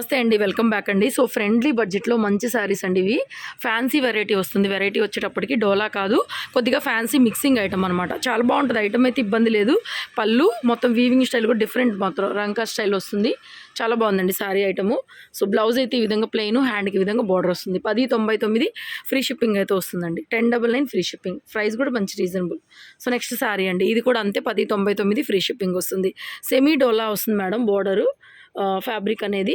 నమస్తే అండి welcome back అండి. సో ఫ్రెండ్లీ బడ్జెట్లో మంచి శారీస్ అండి ఇవి. ఫ్యాన్సీ వెరైటీ వస్తుంది. వెరైటీ వచ్చేటప్పటికి డోలా కాదు. కొద్దిగా ఫ్యాన్సీ మిక్సింగ్ ఐటమ్ అనమాట చాలా బాగుంటుంది. ఐటమ్ అయితే ఇబ్బంది లేదు. పళ్ళు మొత్తం వీవింగ్ స్టైల్ కూడా డిఫరెంట్ మాత్రం. రంకా స్టైల్ వస్తుంది. చాలా బాగుందండి శారీ ఐటము. సో బ్లౌజ్ అయితే ఈ విధంగా ప్లెయిన్ హ్యాండ్కి ఈ విధంగా బార్డర్ వస్తుంది. పది తొంభై తొమ్మిది ఫ్రీ షిప్పింగ్ అయితే వస్తుందండి ten double nine free shipping price కూడా మంచి రీజనబుల్ సో నెక్స్ట్ శారీ అండి. ఇది కూడా అంతే. పది తొంభై తొమ్మిది ఫ్రీ షిప్పింగ్ వస్తుంది. సెమీ డోలా వస్తుంది మేడం బోర్డరు ఫ్యాబ్రిక్ అనేది.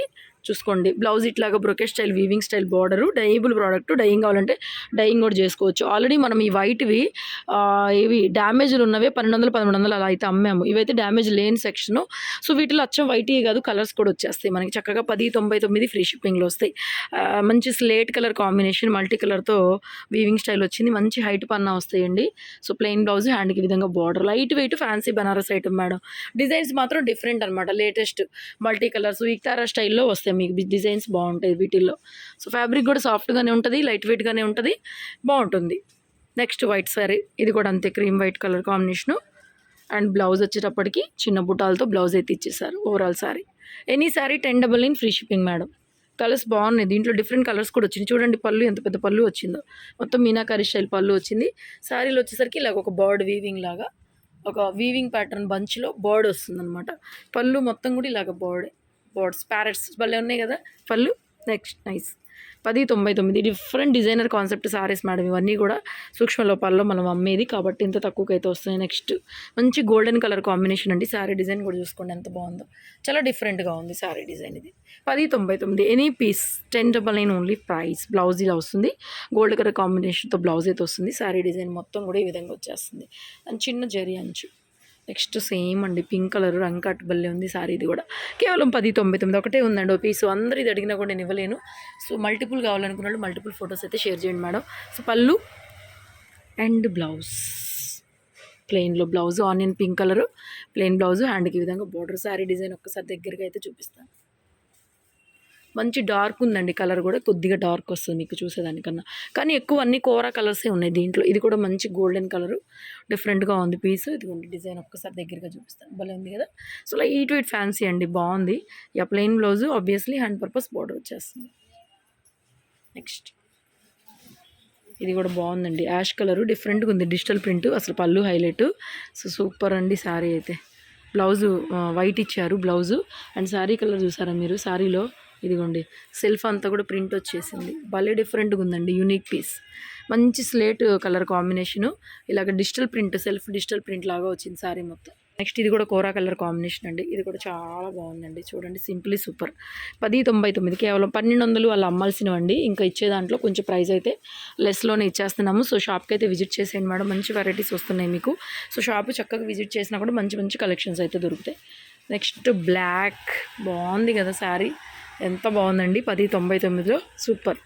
చూసుకోండి. బ్లౌజ్ ఇట్లాగా brocade style weaving style border dyeable product dyeing కావాలంటే డైయింగ్ కూడా చేసుకోవచ్చు. ఆల్రెడీ మనం ఈ వైట్వి ఇవి డ్యామేజ్లు ఉన్నవే పన్నెండు వందలు పదమూడు వందలు అలా అయితే అమ్మాము. ఇవైతే డ్యామేజ్ లేని సెక్షను. సో వీటిలో అచ్చం వైట్ కాదు కలర్స్ కూడా వచ్చేస్తాయి మనకి. చక్కగా పది తొంభై తొమ్మిది ఫ్రీ షిప్పింగ్లో వస్తాయి. మంచి స్లేట్ కలర్ కాంబినేషన్ మల్టీ కలర్తో వీవింగ్ స్టైల్ వచ్చింది. మంచి హైట్ పన్నా వస్తాయండి. సో ప్లెయిన్ బ్లౌజ్ హ్యాండ్కి విధంగా border. Light weight fancy Banaras item madam. Designs మాత్రం డిఫరెంట్ అనమాట లేటెస్ట్ మల్టీ కలర్స్ ఇక్తారా స్టైల్లో వస్తాయి మీకు డిజైన్స్ బాగుంటాయి వీటిల్లో. సో ఫ్యాబ్రిక్ కూడా సాఫ్ట్గానే ఉంటుంది లైట్ వెయిట్గానే ఉంటుంది బాగుంటుంది. నెక్స్ట్ వైట్ సారీ ఇది కూడా అంతే cream white colour combination and blouse వచ్చేటప్పటికి చిన్న బుటాలతో బ్లౌజ్ అయితే ఇచ్చేసారు overall sari any sari ten double nine free shipping madam colours బాగున్నాయి దీంట్లో డిఫరెంట్ కలర్స్ కూడా వచ్చింది. చూడండి పళ్ళు ఎంత పెద్ద పళ్ళు వచ్చిందో. మొత్తం మీనాకారి స్టైల్ పళ్ళు వచ్చింది. శారీలో వచ్చేసరికి ఇలాగ ఒక బర్డ్ వీవింగ్ లాగా ఒక వీవింగ్ ప్యాటర్న్ బంచ్లో బర్డ్ వస్తుందన్నమాట. పళ్ళు మొత్తం కూడా ఇలాగ బర్డే బర్డ్స్ ప్యారెట్స్ భలే ఉన్నాయి కదా? పళ్ళు? నెక్స్ట్ నైస్ పది తొంభై తొమ్మిది. Different designer concept saris madam ఇవన్నీ కూడా సూక్ష్మ లోపాల్లో మనం అమ్మేది. కాబట్టి ఇంత తక్కువకైతే అయితే నెక్స్ట్ మంచి గోల్డెన్ కలర్ కాంబినేషన్ అండి. శారీ డిజైన్ కూడా చూసుకోండి. ఎంత బాగుందో. చాలా డిఫరెంట్గా ఉంది శారీ డిజైన్ ఇది. పది తొంభై తొమ్మిది. Any piece ten double nine only price blouse ఇలా వస్తుంది. గోల్డ్ కలర్ కాంబినేషన్తో బ్లౌజ్ అయితే వస్తుంది. శారీ డిజైన్ మొత్తం కూడా ఈ విధంగా వచ్చేస్తుంది. అండ్ చిన్న జరి అంచు. నెక్స్ట్ సేమ్ అండి పింక్ కలర్ రంకట్ బల్లే ఉంది సారీ ఇది కూడా. కేవలం పది తొంభై తొమ్మిది ఒకటే ఉందండి ఓ పీసు. అందరు ఇది అడిగినా కూడా నేను ఇవ్వలేను. సో మల్టిపుల్ కావాలనుకున్న వాళ్ళు మల్టిపుల్ ఫొటోస్ అయితే షేర్ చేయండి madam. So pallu and blouse. ప్లెయిన్లో blouse onion pink colour plain blouse హ్యాండ్కి ఈ విధంగా బోర్డర్ శారీ డిజైన్ ఒక్కసారి దగ్గరగా అయితే చూపిస్తాను. మంచి డార్క్ ఉందండి కలర్ కూడా కొద్దిగా డార్క్ వస్తుంది మీకు చూసేదానికన్నా. కానీ ఎక్కువ అన్ని కోరా కలర్సే ఉన్నాయి దీంట్లో. ఇది కూడా మంచి గోల్డెన్ కలర్ డిఫరెంట్గా ఉంది పీస్. ఇదిగోండి డిజైన్ ఒక్కసారి దగ్గరగా చూపిస్తాను. భలే ఉంది కదా? సో లైట్ ఇట్ ఫ్యాన్సీ అండి బాగుంది. ఇక plain blouse obviously hand purpose border వచ్చేస్తుంది. నెక్స్ట్. ఇది కూడా బాగుందండి. యాష్ కలర్ డిఫరెంట్గా ఉంది డిజిటల్ ప్రింట్ అసలు పళ్ళు హైలైట్. సో సూపర్ అండి శారీ అయితే. బ్లౌజు వైట్ ఇచ్చారు బ్లౌజు. అండ్ శారీ కలర్ చూసారా మీరు? శారీలో ఇదిగోండి సెల్ఫ్ అంతా కూడా ప్రింట్ వచ్చేసింది. భలే డిఫరెంట్గా ఉందండి యూనిక్ పీస్. మంచి స్లేట్ కలర్ కాంబినేషను. ఇలాగ digital print self digital print లాగా వచ్చింది సారీ మొత్తం. నెక్స్ట్ ఇది కూడా కోరా కలర్ కాంబినేషన్ అండి. ఇది కూడా చాలా బాగుందండి చూడండి సింప్లీ సూపర్. పది తొంభై తొమ్మిది కేవలం పన్నెండు వందలు అలా అమ్మాల్సినవండి. ఇంకా ఇచ్చే దాంట్లో కొంచెం ప్రైస్ అయితే లెస్లోనే ఇచ్చేస్తున్నాము. సో షాప్కి అయితే విజిట్ చేసేయండి మేడం మంచి వెరైటీస్ వస్తున్నాయి మీకు. సో షాప్ చక్కగా విజిట్ చేసినా కూడా మంచి మంచి కలెక్షన్స్ అయితే దొరుకుతాయి. నెక్స్ట్ బ్లాక్ బాగుంది కదా శారీ ఎంత బాగుందండి? పది తొంభై తొమ్మిదిలో. సూపర్.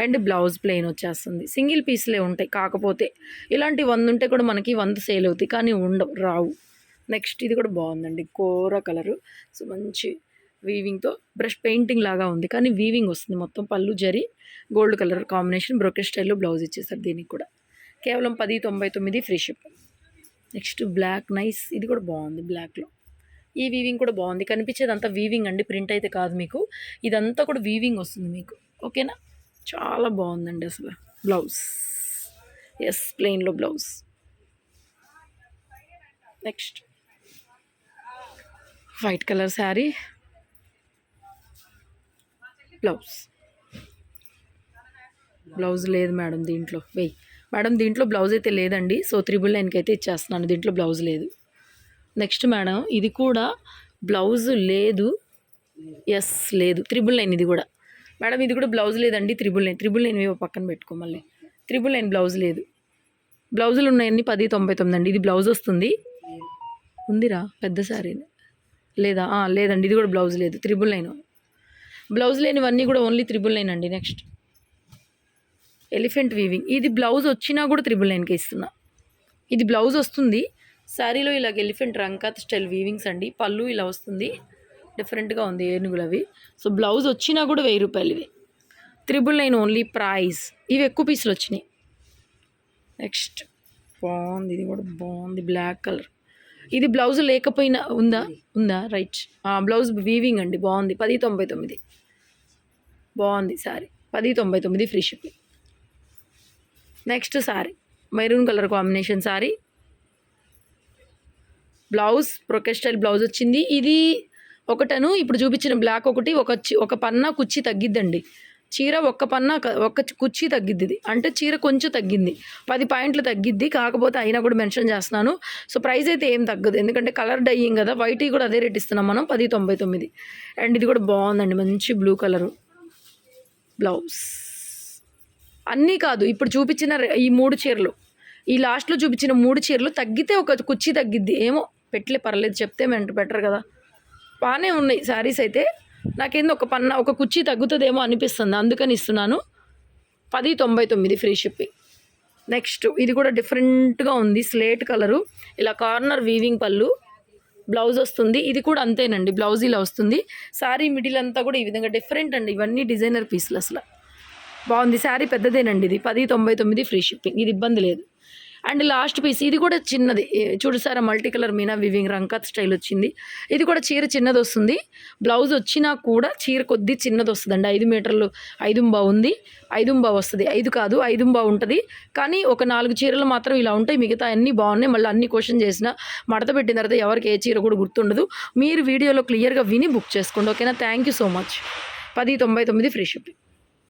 అండ్ బ్లౌజ్ ప్లెయిన్ వచ్చేస్తుంది. సింగిల్ పీస్లే ఉంటాయి. కాకపోతే ఇలాంటి వంద ఉంటే కూడా మనకి వంద సేల్ అవుతాయి. కానీ ఉండవు. రావు. నెక్స్ట్ ఇది కూడా బాగుందండి. కోర కలరు. సో మంచి వీవింగ్తో బ్రష్ పెయింటింగ్ లాగా ఉంది. కానీ వీవింగ్ వస్తుంది. మొత్తం pallu zari gold colour combination brocade స్టైల్లో బ్లౌజ్ ఇచ్చేసారు దీనికి కూడా. కేవలం పది తొంభై తొమ్మిది free ship. Next black. Nice. ఇది కూడా బాగుంది. బ్లాక్లో. ఈ వీవింగ్ కూడా బాగుంది. కనిపించేది అంతా వీవింగ్ అండి. ప్రింట్ అయితే కాదు మీకు. ఇదంతా కూడా వీవింగ్ వస్తుంది మీకు. ఓకేనా చాలా బాగుందండి అసలు. Blouse yes ప్లెయిన్లో blouse next white colour sari blouse blouse లేదు మేడం దీంట్లో. వెయ్యి మేడం దీంట్లో బ్లౌజ్ అయితే లేదండి. సో త్రిబుల్ నైన్కి అయితే ఇచ్చేస్తున్నాను. దీంట్లో బ్లౌజ్ లేదు. నెక్స్ట్ మేడం ఇది కూడా బ్లౌజ్ లేదు. ఎస్ లేదు. త్రిబుల్ నైన్ ఇది కూడా. మేడం ఇది కూడా బ్లౌజ్ లేదండి త్రిబుల్ నైన్ త్రిబుల్ నైన్ ఏవో పక్కన పెట్టుకో మళ్ళీ. త్రిబుల్ నైన్ బ్లౌజ్ లేదు. బ్లౌజులు ఉన్నాయన్నీ పది తొంభై తొమ్మిది అండి. ఇది బ్లౌజ్ వస్తుంది. ఉందిరా పెద్ద శారీ లేదా? లేదండి ఇది కూడా బ్లౌజ్ లేదు. త్రిబుల్ నైన్ బ్లౌజ్ లేనివన్నీ కూడా ఓన్లీ త్రిబుల్ నైన్ అండి. నెక్స్ట్ ఎలిఫెంట్ వీవింగ్ ఇది బ్లౌజ్ వచ్చినా కూడా త్రిబుల్ నైన్కి ఇస్తున్నా. ఇది బ్లౌజ్ వస్తుంది. శారీలో ఇలాగ ఎలిఫెంట్ రంకాత్ స్టైల్ వీవింగ్స్ అండి. పళ్ళు ఇలా వస్తుంది. డిఫరెంట్గా ఉంది ఏనుగులు అవి. సో బ్లౌజ్ వచ్చినా కూడా వెయ్యి రూపాయలు ఇవి. Triple nine only price. ఇవి ఎక్కువ పీసులు వచ్చినాయి. నెక్స్ట్. బాగుంది. ఇది కూడా బాగుంది. Black colour. ఇది బ్లౌజ్ లేకపోయినా ఉందా? ఉందా? రైట్. బ్లౌజ్ వీవింగ్ అండి. బాగుంది. పది తొంభై తొమ్మిది. బాగుంది సారీ పది తొంభై తొమ్మిది free shipping. Next sari maroon colour combination sari blouse brocade style blouse వచ్చింది. ఇది ఒకటను ఇప్పుడు చూపించిన బ్లాక్ ఒకటి ఒక చి- ఒక పన్న కుచ్చి తగ్గిద్దండి. చీర ఒక్క పన్న ఒక్క చి- కుచ్చి తగ్గిద్ది ఇది. అంటే చీర కొంచెం తగ్గింది. పది పాయింట్లు తగ్గిద్ది. కాకపోతే అయినా కూడా మెన్షన్ చేస్తున్నాను. సో ప్రైస్ అయితే ఏం తగ్గదు. ఎందుకంటే కలర్ డయ్యింగ్ కదా. వైట్ కూడా అదే రేట్ ఇస్తున్నాం మనం. పది తొంభై తొమ్మిది. అండ్ ఇది కూడా బాగుందండి. మంచి బ్లూ కలరు బ్లౌజ్. అన్నీ కాదు. ఇప్పుడు చూపించిన ఈ మూడు చీరలు. ఈ లాస్ట్లో చూపించిన మూడు చీరలు తగ్గితే ఒక కుర్చీ తగ్గిద్ది. ఏమో పెట్టలే పర్లేదు చెప్తే మేము బెటర్ కదా. బాగానే ఉన్నాయి శారీస్ అయితే. నాకేందో ఒక పన్న ఒక కుర్చీ తగ్గుతుందేమో అనిపిస్తుంది. అందుకని ఇస్తున్నాను. పది తొంభై తొమ్మిది ఫ్రీ షిప్పింగ్ నెక్స్ట్ ఇది కూడా డిఫరెంట్గా ఉంది. స్లేట్ కలరు ఇలా కార్నర్ వీవింగ్ పళ్ళు. బ్లౌజ్ వస్తుంది. ఇది కూడా అంతేనండి. బ్లౌజ్ ఇలా వస్తుంది. శారీ మిడిల్ అంతా కూడా ఈ విధంగా డిఫరెంట్ అండి. ఇవన్నీ డిజైనర్ పీసులు అసలు. బాగుంది. శారీ పెద్దదేనండి ఇది. పది తొంభై తొమ్మిది ఫ్రీ షిప్పింగ్ ఇది ఇబ్బంది లేదు. అండ్ లాస్ట్ పీస్ ఇది కూడా చిన్నది. చూడుసారా చూడు sir multi colour meena weaving Rangkat style వచ్చింది. ఇది కూడా చీర చిన్నది వస్తుంది. బ్లౌజ్ వచ్చినా కూడా చీర కొద్ది చిన్నది అండి ఐదు మీటర్లు ఐదుంబా ఉంది. ఐదుంబా వస్తుంది. ఐదు కాదు ఐదుంబా ఉంటుంది. కానీ ఒక నాలుగు చీరలు మాత్రం ఇలా ఉంటాయి. మిగతా అన్నీ బాగున్నాయి. మళ్ళీ అన్ని క్వశ్చన్ చేసిన మడత పెట్టిన తర్వాత ఎవరికి ఏ చీర కూడా గుర్తుండదు. మీరు వీడియోలో క్లియర్గా విని బుక్ చేసుకోండి. ఓకేనా? థ్యాంక్ యూ సో మచ్ పది తొంభై తొమ్మిది ఫ్రీ షిప్పింగ్